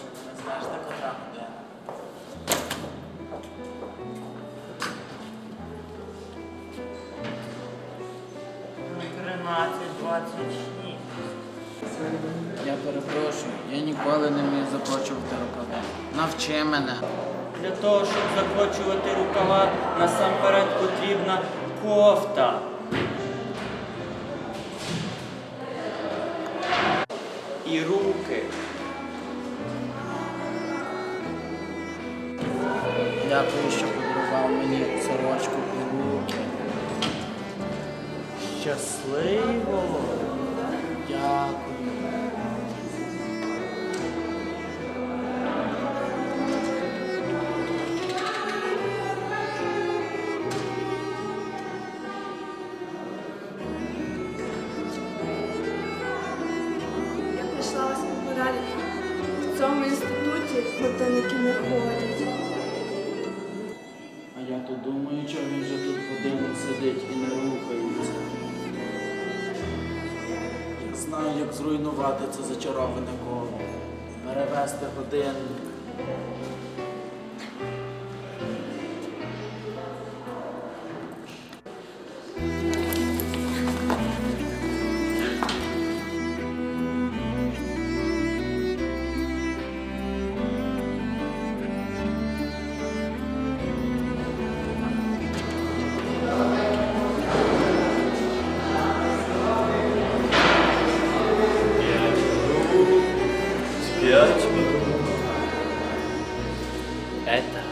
ти не знаєш, де котра година. Тринадцять, двадцять шість. Я перепрошую, я ніколи не вмів закочувати рукави. Навчи мене. Для того, щоб закочувати рукава, насамперед потрібна кофта. І руки. Дякую, що подарував мені сорочку і руки. Щасливо. Дякую. Я прийшла. В цьому інституті годинники не ходять. Я тут думаю, що він вже тут годину сидить і не рухається. Я знаю, як зруйнувати це зачароване коло. Перевести годинник. Пять минут. Это.